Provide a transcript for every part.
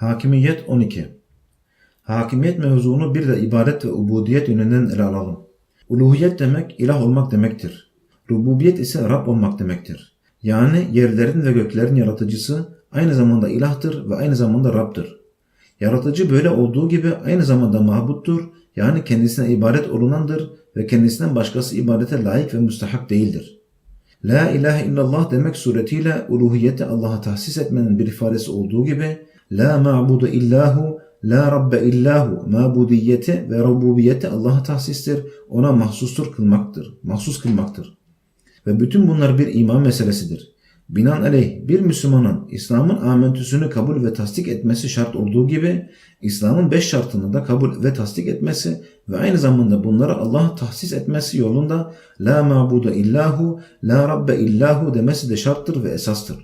Hakimiyet 12 Hakimiyet mevzunu bir de ibadet ve ubudiyet yönünden ele alalım. Uluhiyet demek ilah olmak demektir. Rububiyet ise Rab olmak demektir. Yani yerlerin ve göklerin yaratıcısı aynı zamanda ilahtır ve aynı zamanda Rab'dır. Yaratıcı böyle olduğu gibi aynı zamanda mahbuttur yani kendisine ibadet olunandır ve kendisinden başkası ibadete layık ve müstahak değildir. La ilahe illallah demek suretiyle uluhiyeti Allah'a tahsis etmenin bir ifadesi olduğu gibi La ma'budu illahu, la rabbe illahu mabudiyeti ve rububiyeti Allah'a tahsistir, ona mahsustur kılmaktır, mahsus kılmaktır. Ve bütün bunlar bir iman meselesidir. Binaenaleyh bir Müslümanın İslam'ın amentüsünü kabul ve tasdik etmesi şart olduğu gibi İslam'ın beş şartını da kabul ve tasdik etmesi ve aynı zamanda bunları Allah'a tahsis etmesi yolunda La ma'budu illahu, la rabbe illahu demesi de şarttır ve esastır.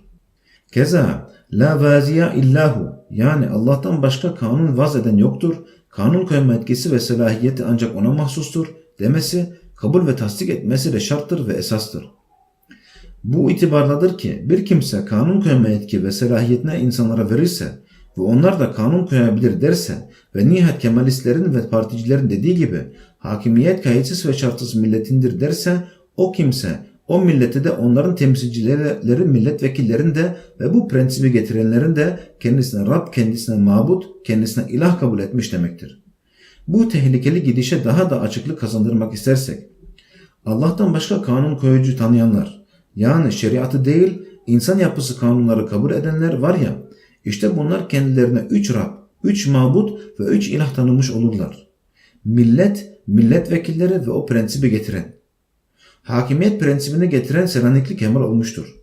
Keza la vaziya illahu yani Allah'tan başka kanun vaz eden yoktur, kanun koyma etkisi ve selahiyeti ancak ona mahsustur demesi kabul ve tasdik etmesi de şarttır ve esastır. Bu itibarladır ki bir kimse kanun koyma etki ve selahiyetine insanlara verirse ve onlar da kanun koyabilir derse ve nihayet kemalistlerin ve particilerin dediği gibi hakimiyet kayıtsız ve şartsız milletindir derse o kimse o milleti de onların temsilcileri milletvekillerin de ve bu prensibi getirenlerin de kendisine Rab, kendisine mabut, kendisine ilah kabul etmiş demektir. Bu tehlikeli gidişe daha da açıklık kazandırmak istersek, Allah'tan başka kanun koyucu tanıyanlar, yani şeriatı değil, insan yapısı kanunları kabul edenler var ya, işte bunlar kendilerine üç Rab, üç mabut ve üç ilah tanımış olurlar. Millet, milletvekilleri ve o prensibi getiren hakimiyet prensibini getiren Selanikli Kemal olmuştur.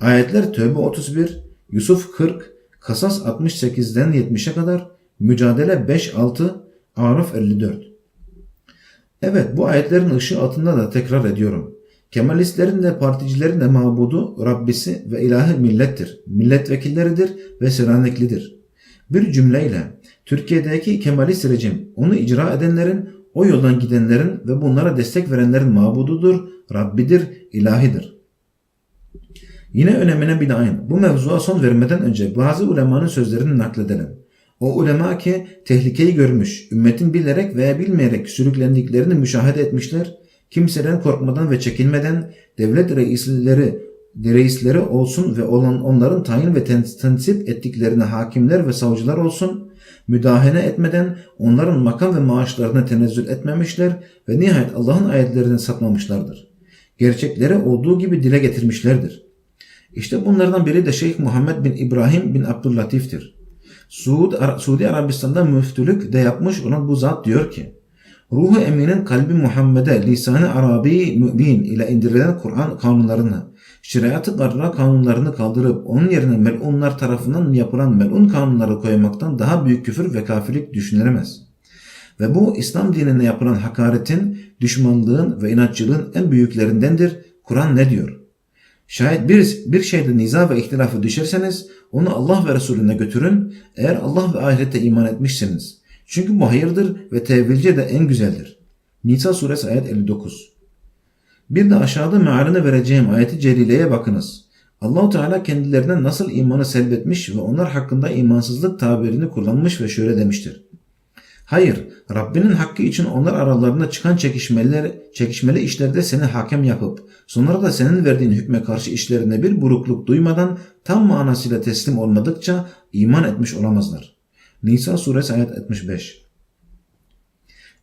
Ayetler Tövbe 31, Yusuf 40, Kasas 68'den 70'e kadar, Mücadele 5-6, Araf 54. Evet bu ayetlerin ışığı altında da tekrar ediyorum. Kemalistlerin de particilerin de mabudu, Rabbisi ve ilahi millettir. Milletvekilleridir ve Selaniklidir. Bir cümleyle Türkiye'deki Kemalist rejim onu icra edenlerin o yoldan gidenlerin ve bunlara destek verenlerin mabududur, Rabbidir, ilahidir. Yine önemine binaen bu mevzuya son vermeden önce bazı ulemanın sözlerini nakledelim. O ulema ki tehlikeyi görmüş, ümmetin bilerek veya bilmeyerek sürüklendiklerini müşahede etmişler, kimseden korkmadan ve çekinmeden devlet reisleri, reisleri olsun ve olan onların tayin ve tensip ettiklerine hakimler ve savcılar olsun, müdahale etmeden onların makam ve maaşlarına tenezzül etmemişler ve nihayet Allah'ın ayetlerini satmamışlardır. Gerçekleri olduğu gibi dile getirmişlerdir. İşte bunlardan biri de Şeyh Muhammed bin İbrahim bin Abdüllatif'tir. Suud, Suudi Arabistan'da müftülük de yapmış olan bu zat diyor ki, Ruhu Emin'in kalbi Muhammed'e lisanı Arabi mübin ile indirilen Kur'an kanunlarını şeriatı garra kanunlarını kaldırıp onun yerine melunlar tarafından yapılan melun kanunları koymaktan daha büyük küfür ve kafirlik düşünülemez. Ve bu İslam dinine yapılan hakaretin, düşmanlığın ve inatçılığın en büyüklerindendir. Kur'an ne diyor? Şayet bir, bir şeyde niza ve ihtilafı düşerseniz onu Allah ve Resulüne götürün eğer Allah ve ahirete iman etmişseniz. Çünkü bu hayırdır ve tevilce de en güzeldir. Nisa suresi ayet 59 bir de aşağıda mealini vereceğim ayeti celileye bakınız. Allahu Teala kendilerine nasıl imanı selbetmiş ve onlar hakkında imansızlık tabirini kullanmış ve şöyle demiştir. Hayır, Rabbinin hakkı için onlar aralarında çıkan çekişmeler, çekişmeli işlerde seni hakem yapıp, sonra da senin verdiğin hükme karşı işlerine bir burukluk duymadan tam manasıyla teslim olmadıkça iman etmiş olamazlar. Nisa suresi ayet 75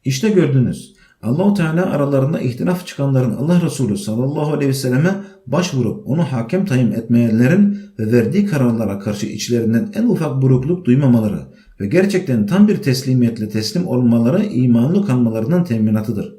İşte gördünüz. Allahu Teala aralarında ihtilaf çıkanların Allah Resulü sallallahu aleyhi ve selleme başvurup onu hakem tayin etmeyenlerin ve verdiği kararlara karşı içlerinden en ufak burukluk duymamaları ve gerçekten tam bir teslimiyetle teslim olmaları imanlı kalmalarının teminatıdır.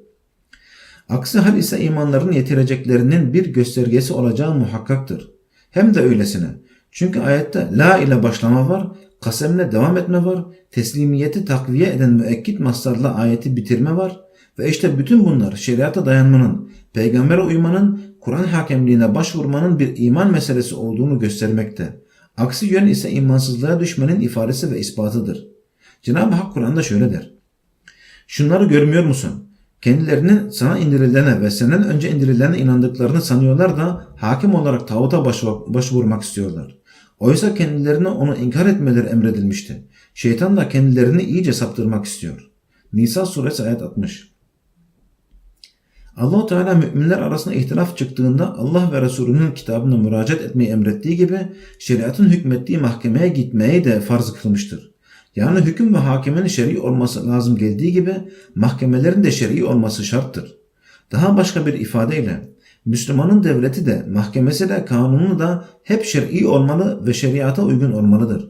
Aksi hal ise imanların yetireceklerinin bir göstergesi olacağı muhakkaktır. Hem de öylesine. Çünkü ayette la ile başlama var, kasemle devam etme var, teslimiyeti takviye eden müekkit mastarla ayeti bitirme var, ve işte bütün bunlar şeriata dayanmanın, peygambere uymanın, Kur'an hakemliğine başvurmanın bir iman meselesi olduğunu göstermekte. Aksi yön ise imansızlığa düşmenin ifadesi ve ispatıdır. Cenab-ı Hak Kur'an'da şöyle der. Şunları görmüyor musun? Kendilerinin sana indirilene ve senden önce indirilene inandıklarını sanıyorlar da hakim olarak tağuta başvurmak istiyorlar. Oysa kendilerine onu inkar etmeleri emredilmişti. Şeytan da kendilerini iyice saptırmak istiyor. Nisa suresi ayet 60. Allahu Teala müminler arasında ihtilaf çıktığında Allah ve Resulünün kitabına müracaat etmeyi emrettiği gibi şeriatın hükmettiği mahkemeye gitmeyi de farz kılmıştır. Yani hüküm ve hakemin şer'i olması lazım geldiği gibi mahkemelerin de şer'i olması şarttır. Daha başka bir ifadeyle Müslümanın devleti de mahkemesi de kanunu da hep şer'i olmalı ve şeriata uygun olmalıdır.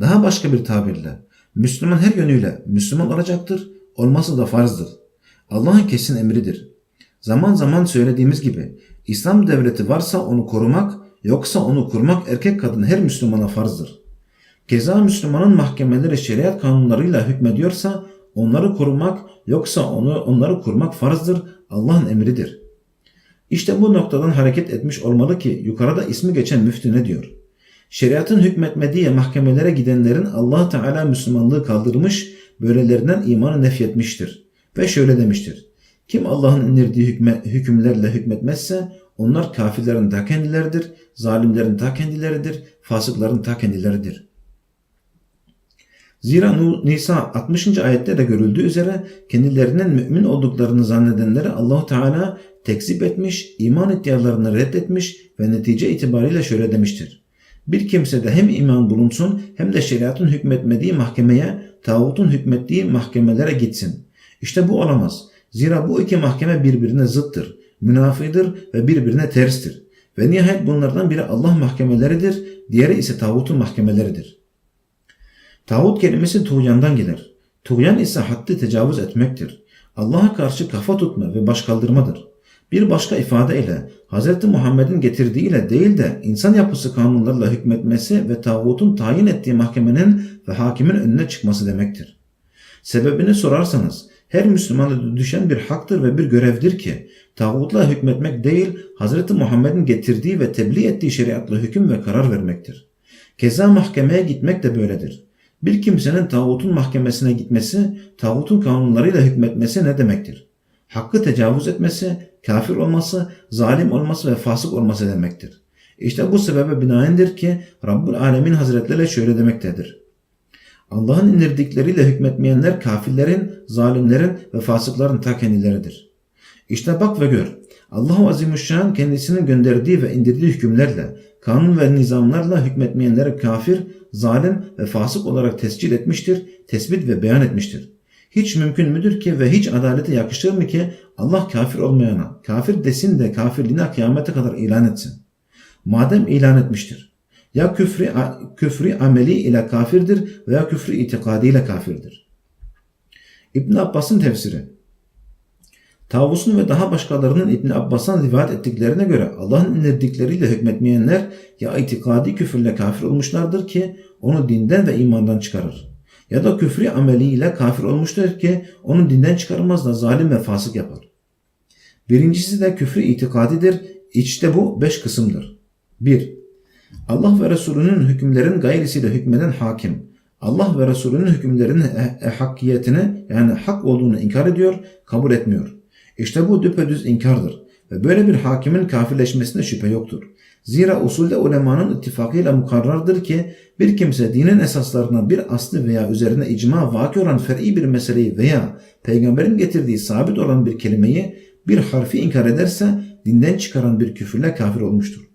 Daha başka bir tabirle Müslüman her yönüyle Müslüman olacaktır, olması da farzdır. Allah'ın kesin emridir. Zaman zaman söylediğimiz gibi İslam devleti varsa onu korumak, yoksa onu kurmak erkek kadın her Müslümana farzdır. Keza Müslümanın mahkemeleri şeriat kanunlarıyla hükmediyorsa onları korumak yoksa onu onları kurmak farzdır, Allah'ın emridir. İşte bu noktadan hareket etmiş olmalı ki yukarıda ismi geçen müftü ne diyor? Şeriatın hükmetmediği mahkemelere gidenlerin allah Teala Müslümanlığı kaldırmış, böylelerinden imanı nefyetmiştir. Ve şöyle demiştir. Kim Allah'ın indirdiği hükme, hükümlerle hükmetmezse onlar kafirlerin ta kendileridir, zalimlerin ta kendileridir, fasıkların ta kendileridir. Zira Nisa 60. ayette de görüldüğü üzere kendilerinin mümin olduklarını zannedenleri Allahu Teala tekzip etmiş, iman iddialarını reddetmiş ve netice itibariyle şöyle demiştir. Bir kimse de hem iman bulunsun hem de şeriatın hükmetmediği mahkemeye, tağutun hükmettiği mahkemelere gitsin. İşte bu olamaz. Zira bu iki mahkeme birbirine zıttır, münafıdır ve birbirine terstir. Ve nihayet bunlardan biri Allah mahkemeleridir, diğeri ise tağutun mahkemeleridir. Tağut kelimesi tuğyandan gelir. Tuğyan ise haddi tecavüz etmektir. Allah'a karşı kafa tutma ve baş kaldırmadır. Bir başka ifadeyle Hz. Muhammed'in getirdiğiyle değil de insan yapısı kanunlarla hükmetmesi ve tağutun tayin ettiği mahkemenin ve hakimin önüne çıkması demektir. Sebebini sorarsanız her Müslümana düşen bir haktır ve bir görevdir ki tağutla hükmetmek değil Hz. Muhammed'in getirdiği ve tebliğ ettiği şeriatla hüküm ve karar vermektir. Keza mahkemeye gitmek de böyledir. Bir kimsenin tağutun mahkemesine gitmesi, tağutun kanunlarıyla hükmetmesi ne demektir? Hakkı tecavüz etmesi, kafir olması, zalim olması ve fasık olması demektir. İşte bu sebebe binaendir ki Rabbul Alemin Hazretleri şöyle demektedir. Allah'ın indirdikleriyle hükmetmeyenler kafirlerin, zalimlerin ve fasıkların ta kendileridir. İşte bak ve gör. Allahu Azimüşşan kendisinin gönderdiği ve indirdiği hükümlerle, kanun ve nizamlarla hükmetmeyenleri kafir, zalim ve fasık olarak tescil etmiştir, tespit ve beyan etmiştir. Hiç mümkün müdür ki ve hiç adalete yakışır mı ki Allah kafir olmayana, kafir desin de kafirliğine kıyamete kadar ilan etsin. Madem ilan etmiştir. Ya küfrü, küfrü ameli ile kafirdir veya küfrü itikadi ile kafirdir. İbn Abbas'ın tefsiri Tavus'un ve daha başkalarının İbn Abbas'tan rivayet ettiklerine göre Allah'ın indirdikleriyle hükmetmeyenler ya itikadi küfürle kafir olmuşlardır ki onu dinden ve imandan çıkarır. Ya da küfrü ameliyle kafir olmuştur ki onu dinden çıkarmaz da zalim ve fasık yapar. Birincisi de küfrü itikadidir. İşte bu beş kısımdır. 1. Allah ve Resulünün hükümlerin gayrisiyle hükmeden hakim. Allah ve Resulünün hükümlerinin e, e hakkiyetini yani hak olduğunu inkar ediyor, kabul etmiyor. İşte bu düpedüz inkardır ve böyle bir hakimin kafirleşmesine şüphe yoktur. Zira usulde ulemanın ittifakıyla mukarrardır ki bir kimse dinin esaslarına bir aslı veya üzerine icma vaki olan fer'i bir meseleyi veya peygamberin getirdiği sabit olan bir kelimeyi bir harfi inkar ederse dinden çıkaran bir küfürle kafir olmuştur.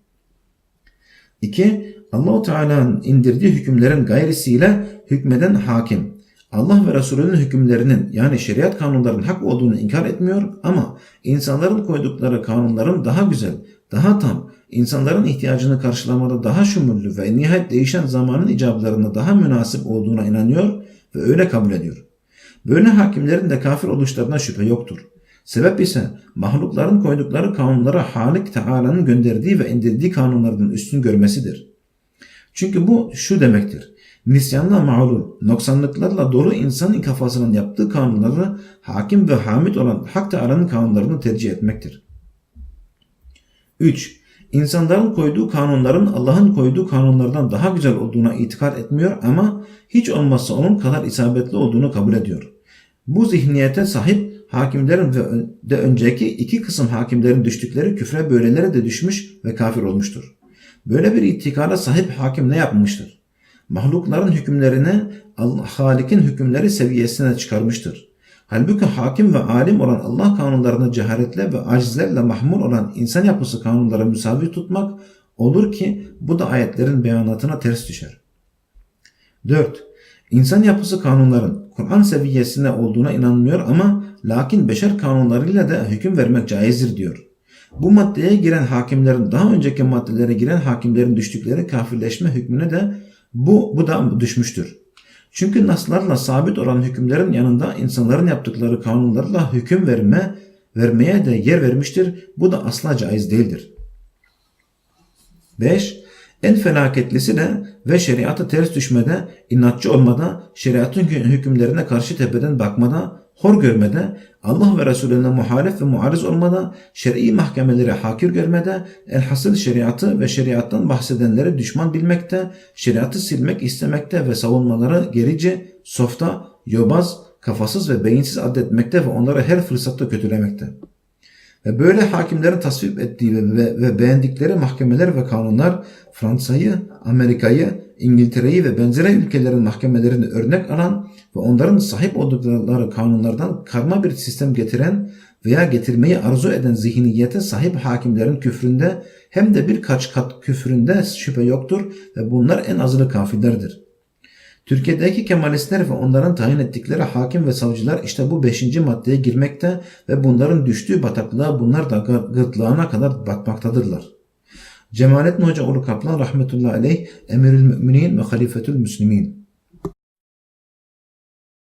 2. Allahu Teala'nın indirdiği hükümlerin gayrisiyle hükmeden hakim. Allah ve Resulünün hükümlerinin yani şeriat kanunlarının hak olduğunu inkar etmiyor ama insanların koydukları kanunların daha güzel, daha tam, insanların ihtiyacını karşılamada daha şumullü ve nihayet değişen zamanın icablarına daha münasip olduğuna inanıyor ve öyle kabul ediyor. Böyle hakimlerin de kafir oluşlarına şüphe yoktur. Sebep ise mahlukların koydukları kanunlara Halik Teala'nın gönderdiği ve indirdiği kanunlardan üstün görmesidir. Çünkü bu şu demektir. Nisyanla mağlul, noksanlıklarla dolu insanın kafasının yaptığı kanunları hakim ve hamid olan Hak Teala'nın kanunlarını tercih etmektir. 3. İnsanların koyduğu kanunların Allah'ın koyduğu kanunlardan daha güzel olduğuna itikad etmiyor ama hiç olmazsa onun kadar isabetli olduğunu kabul ediyor. Bu zihniyete sahip hakimlerin ve de önceki iki kısım hakimlerin düştükleri küfre böyleleri de düşmüş ve kafir olmuştur. Böyle bir itikada sahip hakim ne yapmıştır? Mahlukların hükümlerini Halik'in hükümleri seviyesine çıkarmıştır. Halbuki hakim ve alim olan Allah kanunlarını ceharetle ve acizlerle mahmur olan insan yapısı kanunlara müsavi tutmak olur ki bu da ayetlerin beyanatına ters düşer. 4. İnsan yapısı kanunların Kur'an seviyesine olduğuna inanmıyor ama lakin beşer kanunlarıyla da hüküm vermek caizdir diyor. Bu maddeye giren hakimlerin daha önceki maddelere giren hakimlerin düştükleri kafirleşme hükmüne de bu, bu da düşmüştür. Çünkü naslarla sabit olan hükümlerin yanında insanların yaptıkları kanunlarla hüküm verme vermeye de yer vermiştir. Bu da asla caiz değildir. 5. En felaketlisi de ve şeriatı ters düşmede, inatçı olmada, şeriatın hükümlerine karşı tepeden bakmada, hor görmede, Allah ve Resulüne muhalef ve muariz olmada, şer'i mahkemeleri hakir görmede, elhasıl şeriatı ve şeriattan bahsedenleri düşman bilmekte, şeriatı silmek istemekte ve savunmaları gerici, softa, yobaz, kafasız ve beyinsiz addetmekte ve onları her fırsatta kötülemekte. Ve böyle hakimlerin tasvip ettiği ve, ve, ve beğendikleri mahkemeler ve kanunlar Fransa'yı, Amerika'yı, İngiltere'yi ve benzeri ülkelerin mahkemelerini örnek alan ve onların sahip oldukları kanunlardan karma bir sistem getiren veya getirmeyi arzu eden zihniyete sahip hakimlerin küfründe hem de birkaç kat küfründe şüphe yoktur ve bunlar en azılı kafirlerdir. Türkiye'deki Kemalistler ve onların tayin ettikleri hakim ve savcılar işte bu beşinci maddeye girmekte ve bunların düştüğü bataklığa bunlar da gırtlağına kadar batmaktadırlar. Cemalettin Hoca Ulu Kaplan rahmetullahi aleyh emirül müminin ve halifetül müslimin.